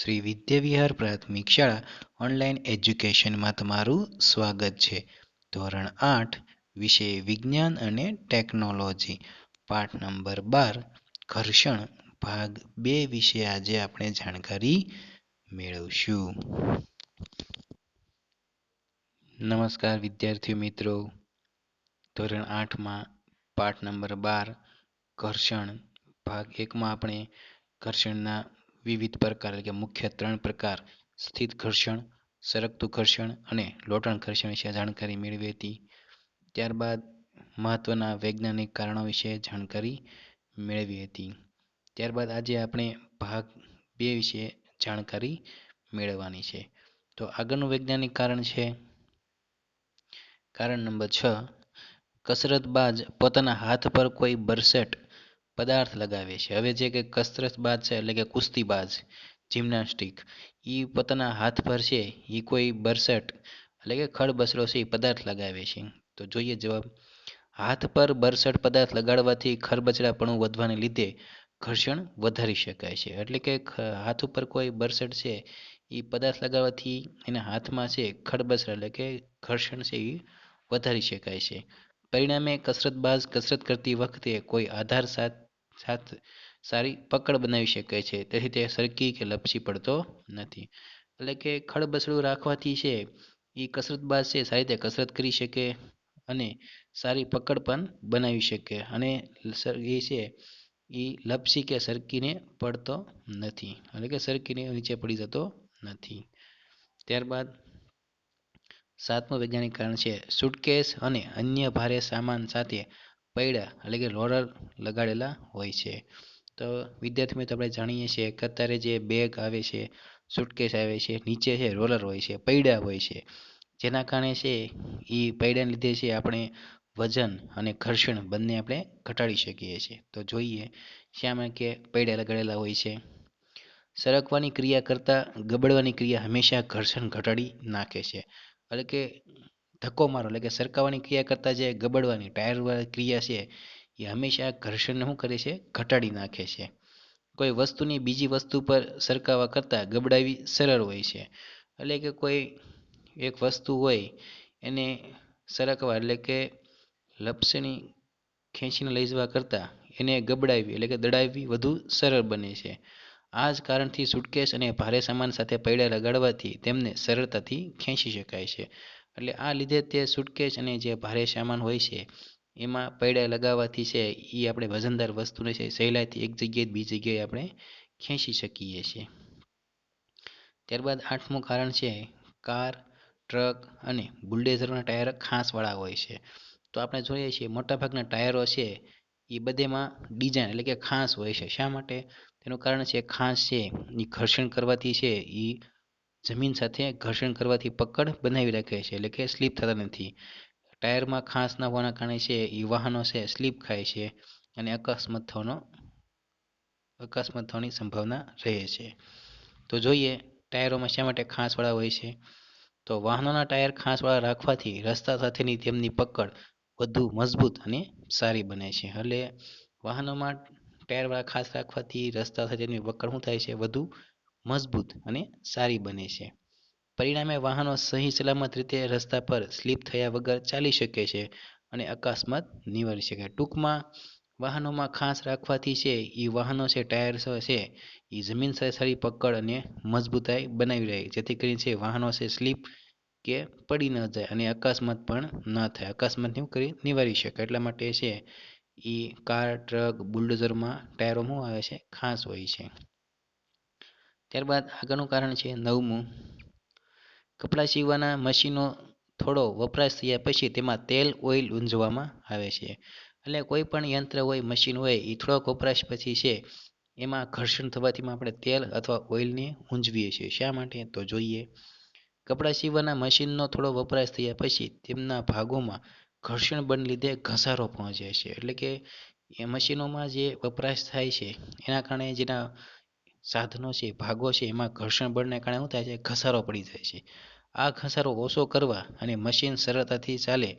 શ્રી વિદ્યાવિહાર પ્રાથમિક શાળા ઓનલાઈન એજ્યુકેશનમાં તમારું સ્વાગત છે. ધોરણ આઠ, વિષય વિજ્ઞાન અને ટેકનોલોજી. પાઠ નંબર બાર, ઘર્ષણ, ભાગ બે વિશે આજે આપણે જાણકારી મેળવશું. નમસ્કાર વિદ્યાર્થી મિત્રો. ધોરણ આઠમાં પાઠ નંબર બાર, ઘર્ષણ, ભાગ એકમાં આપણે ઘર્ષણના વિવિધ પ્રકાર એટલે કે મુખ્ય ત્રણ પ્રકાર, સ્થિત ઘર્ષણ, સરકતું ઘર્ષણ અને લોટણ ઘર્ષણ વિશે જાણકારી મેળવી હતી. ત્યારબાદ મહત્વના વૈજ્ઞાનિક કારણો વિશે જાણકારી મેળવી હતી. ત્યારબાદ આજે આપણે ભાગ બે વિશે જાણકારી મેળવવાની છે. તો આગળનું વૈજ્ઞાનિક કારણ છે, કારણ નંબર છ કસરતબાજ પોતાના હાથ પર કોઈ બરસેટ પદાર્થ લગાવે છે. હવે જે કે કસરતબાજ છે, એટલે કે કુસ્તીબાજ જિમ્નાસ્ટિક એ પોતાના હાથ પર છે એ કોઈ બરસટ, એટલે કે ખડબસરો છે એ પદાર્થ લગાવે છે. તો જોઈએ જવાબ. હાથ પર બરસટ પદાર્થ લગાડવાથી ખરબચડાપણું વધવાને લીધે ઘર્ષણ વધારી શકાય છે. એટલે કે હાથ ઉપર કોઈ બરસટ છે એ પદાર્થ લગાવવાથી એના હાથમાં છે ખડબસરા એટલે કે ઘર્ષણ છે એ વધારી શકાય છે. પરિણામે કસરતબાજ કસરત કરતી વખતે કોઈ આધાર સાથ સારી પકડ બનાવી શકે છે. તેથી તે સરકી કે લપસી પડતો નથી. એટલે કે ખડબસડું રાખવાથી છે એ કસરતબાજ છે, સારી રીતે કસરત કરી શકે અને સારી પકડ પણ બનાવી શકે. અને એ છે એ લપસી કે સરકીને પડતો નથી. એટલે કે સરકીને નીચે પડી જતો નથી. ત્યારબાદ સાતમું વૈજ્ઞાનિક કારણ છે, સુટકેસ અને અન્ય ભારે સામાન સાથે પૈડા એટલે કે રોલર લગાડેલા હોય છે. તો વિદ્યાર્થી મિત્રો, આપણે જાણીએ છીએ કે અત્યારે જે બેગ આવે છે સુટકેસ આવે છે, નીચે છે રોલર હોય છે પૈડા હોય છે. જેના કારણે છે, એ પૈડાને લીધે છે, આપણે વજન અને ઘર્ષણ બંને આપણે ઘટાડી શકીએ છીએ. તો જોઈએ શ્યામાં કે પૈડા લગાડેલા હોય છે. સરકવાની ક્રિયા કરતાં ગબડવાની ક્રિયા હંમેશા ઘર્ષણ ઘટાડી નાખે છે. એટલે કે ધક્કો મારો. એટલે કે સરકાવવાની ક્રિયા કરતાં જે ગબડવાની ટાયરવાળી ક્રિયા છે, એ હંમેશા ઘર્ષણને શું કરે છે? ઘટાડી નાખે છે. કોઈ વસ્તુની બીજી વસ્તુ પર સરકાવવા કરતાં ગબડાવી સરળ હોય છે. એટલે કે કોઈ એક વસ્તુ હોય, એને સરકવા એટલે કે લપસણી ખેંચીને લઈ જવા કરતાં એને ગબડાવી એટલે કે દડાવવી વધુ સરળ બને છે. આ જ કારણથી સુટકેસ અને ભારે સામાન સાથે પૈડા લગાડવાથી તેમને સરળતાથી ખેંચી શકાય છે. એટલે આ લીધે તે સુટકેશ અને જે ભારે સામાન હોય છે, એમાં પૈડા લગાવવાથી છે એ આપણે વજનદાર વસ્તુને છે, સહેલાઈથી એક જગ્યાએ બીજી જગ્યાએ આપણે ખેંચી શકીએ છીએ. ત્યારબાદ આઠમું કારણ છે, કાર, ટ્રક અને બુલડેઝરના ટાયર ખાંસવાળા હોય છે. તો આપણે જોઈએ છીએ, મોટાભાગના ટાયરો છે એ બધેમાં ડિઝાઇન એટલે કે ખાંસ હોય છે. શા માટે? તેનું કારણ છે, ખાંસ છે એ ઘર્ષણ કરવાથી છે એ જમીન સાથે ઘર્ષણ કરવાથી પકડ બનાવી રાખે છે, એટલે કે સ્લીપ થતા નથી. ટાયરમાં ખાંસ ના હોવાના કારણે છે, એ વાહનો છે, સ્લીપ ખાય છે અને અકસ્માત થવાનો, અકસ્માત થવાની સંભાવના રહે છે. તો જોઈએ, ટાયરોમાં શા માટે ખાંસવાળા હોય છે? તો વાહનોના ટાયર ખાંસવાળા રાખવાથી રસ્તા સાથેની તેમની પકડ વધુ મજબૂત અને સારી બને છે. એટલે વાહનોમાં ટાયરવાળા ખાસ રાખવાથી રસ્તા સાથેની પકડ શું થાય છે? વધુ મજબૂત અને સારી બને છે. પરિણામે વાહનો સહી સલામત રીતે રસ્તા પર સ્લીપ થયા વગર ચાલી શકે છે અને અકસ્માત નિવારી શકે. ટૂંકમાં, વાહનોમાં ખાસ રાખવાથી છે એ વાહનો છે ટાયર્સો છે એ જમીન સાથે સારી પકડ અને મજબૂતાઈ બનાવી રહે જેથી કરીને છે, વાહનો છે, સ્લીપ કે પડી ન જાય અને અકસ્માત પણ ન થાય. અકસ્માત શું કરી નિવારી શકે. એટલા માટે છે એ કાર, ટ્રક, બુલડોઝરમાં ટાયરો શું આવે છે, ખાસ હોય છે. ત્યારબાદ આગળનું કારણ છે નવમું. કપડાં સીવવાના મશીનો થોડો વપરાશ થયા પછી તેમાં તેલ, ઓઇલ ઊંઝવામાં આવે છે. એટલે કોઈ પણ યંત્ર હોય, મશીન હોય એ થોડોક વપરાશ પછી છે, એમાં ઘર્ષણ થવાથી આપણે તેલ અથવા ઓઇલને ઊંઝવીએ છીએ. શા માટે? તો જોઈએ. કપડાં સીવવાના મશીનનો થોડો વપરાશ થયા પછી તેમના ભાગોમાં ઘર્ષણ બળને લીધે ઘસારો પહોંચે છે. એટલે કે એ મશીનોમાં જે વપરાશ થાય છે, એના કારણે જેના સાધનો છે, ભાગો છે, એમાં ઘર્ષણ બળને કારણે શું થાય છે, ઘસારો પડી જાય છે. આ ઘસારો ઓછો કરવા અને મશીન સરળતાથી ચાલે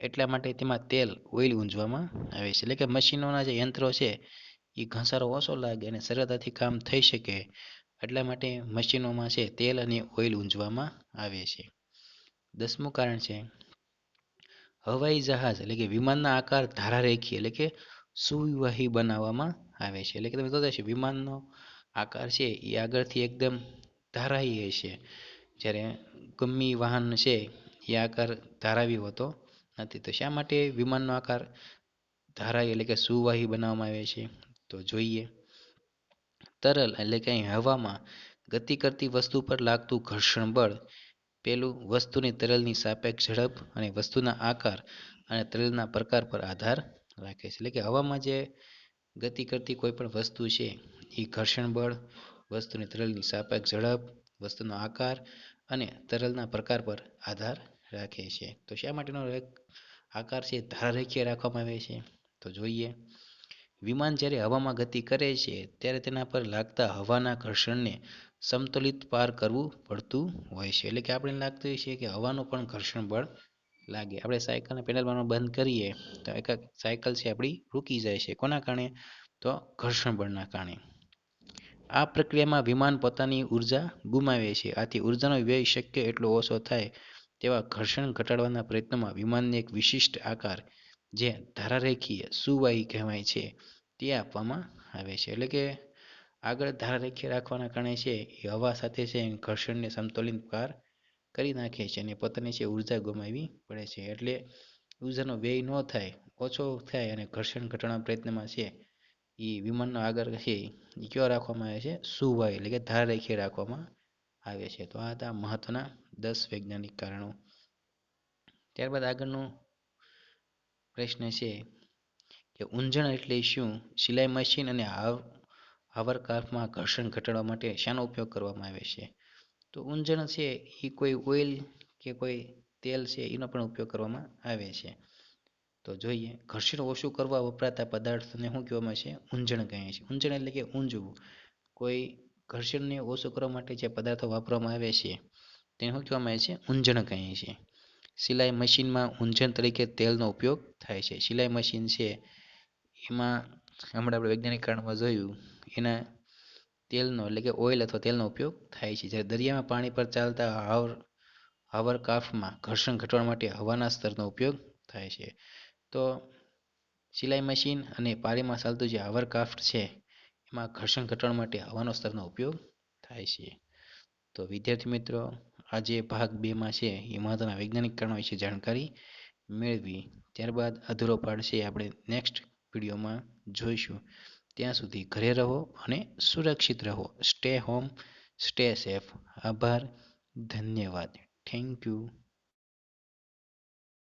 એટલા માટે તેમાં તેલ ઓઇલ ઊંઝવામાં આવે છે. એટલે કે મશીનોના જે યંત્રો છે, એ ઘસારો ઓછો લાગે અને સરળતાથી કામ થઈ શકે એટલા માટે મશીનોમાં છે, તેલ અને ઓઇલ ઊંજવામાં આવે છે. દસમું કારણ છે, હવાઈ જહાજ એટલે કે વિમાનના આકાર ધારારેખી એટલે કે સુવિવાહી બનાવવામાં આવે છે. એટલે કે તમે જોતા વિમાનનો આકાર છે એ આગળથી એકદમ ધારાઈ છે જ્યારે ગમી વાહન છે એ આકાર ધારાવી હોતો. નથી તો શા માટે વિમાનનો આકાર ધારાઈ એટલે કે સુવાહી બનાવવામાં આવે છે? તો જોઈએ. તરલ એટલે કે અહીં હવામાં ગતિ કરતી વસ્તુ પર લાગતું ઘર્ષણ બળ. પેલું વસ્તુની તરલની સાપેક્ષ ઝડપ અને વસ્તુના આકાર અને તરલના પ્રકાર પર આધાર રાખે છે. એટલે કે હવામાં જે ગતિ કરતી કોઈ પણ વસ્તુ છે એ ઘર્ષણ બળ, વસ્તુની તરલની સાપેક્ષ ઝડપ, વસ્તુનો આકાર અને તરલના પ્રકાર પર આધાર રાખે છે. તો શા માટેનો આકાર છે ધારારેખીય રાખવામાં આવે છે? તો જોઈએ. વિમાન જ્યારે હવામાં ગતિ કરે છે, ત્યારે તેના પર લાગતા હવાના ઘર્ષણને સમતુલિત પાર કરવું પડતું હોય છે. એટલે કે આપણે લાગતું હોય છે કે હવાનું પણ ઘર્ષણ બળ લાગે. આપણે સાયકલને પેડલ મારવાનું બંધ કરીએ, તો એક સાયકલ છે આપણી રૂકી જાય છે. કોના કારણે? તો ઘર્ષણ બળના કારણે. આ પ્રક્રિયામાં વિમાન પોતાની ઊર્જા ગુમાવે છે. આથી ઉર્જાનો વ્યય શક્ય એટલો ઓછો થાય તેવા ઘર્ષણ ઘટાડવાના પ્રયત્નમાં વિમાનને એક વિશિષ્ટ આકાર, જે ધારારેખીય સુવાહી કહેવાય છે, તે આપવામાં આવે છે. એટલે કે આગળ ધારારેખીય રાખવાના કારણે છે, એ હવા સાથે છે ઘર્ષણને સમતોલિત પાર કરી નાખે છે અને પોતાની છે ઊર્જા ગુમાવવી પડે છે. એટલે ઉર્જાનો વ્યય ન થાય, ઓછો થાય અને ઘર્ષણ ઘટાડવાના પ્રયત્નમાં છે એ વિમાનનો આગળ છે એ કયો રાખવામાં આવે છે? સુવાય, એટલે કે ધાર ધારારેખીય રાખવામાં આવે છે. તો આ હતા મહત્વના દસ વૈજ્ઞાનિક કારણો. ત્યારબાદ આગળનું પ્રશ્ન છે કે ઊંજણ એટલે શું? સિલાઈ મશીન અને હાવરકાફમાં ઘર્ષણ ઘટાડવા માટે શાનો ઉપયોગ કરવામાં આવે છે? તો ઊંજણ છે એ કોઈ ઓઇલ કે કોઈ તેલ છે, એનો પણ ઉપયોગ કરવામાં આવે છે. તો જોઈએ. ઘર્ષણ ઓછું કરવા વપરાતા પદાર્થને શું કહેવામાં છે? ઊંજણ કહે છે ઊંજણ એટલે કે ઊંજવું. કોઈ ઘર્ષણને ઓછું કરવા માટે જે પદાર્થો વાપરવામાં આવે છે, તેને શું કહેવામાં આવે છે? ઊંજણ કહે છે સિલાઈ મશીનમાં ઊંજણ તરીકે તેલનો ઉપયોગ થાય છે. સિલાઈ મશીન છે. એમાં હમણાં આપણે વૈજ્ઞાનિક કારણમાં જોયું, એના તેલનો એટલે કે ઓઇલ અથવા તેલનો ઉપયોગ થાય છે. જ્યારે દરિયામાં પાણી પર ચાલતા હાવર હાવરકાફ્ટમાં ઘર્ષણ ઘટાડવા માટે હવાના સ્તરનો ઉપયોગ થાય છે. તો સિલાઈ મશીન અને પાણીમાં ચાલતું જે હાવરકાફ્ટ છે, એમાં ઘર્ષણ ઘટાડવા માટે હવાનો સ્તરનો ઉપયોગ થાય છે. તો વિદ્યાર્થી મિત્રો આજે ભાગ બેમાં છે, એ મહત્વના વૈજ્ઞાનિક કારણો વિશે જાણકારી મેળવી. ત્યારબાદ અધૂરો પાઠ છે આપણે નેક્સ્ટ વિડીયોમાં જોઈશું. ત્યાં સુધી ઘરે રહો અને સુરક્ષિત રહો. સ્ટે હોમ સ્ટે સેફ આભાર, ધન્યવાદ. Thank you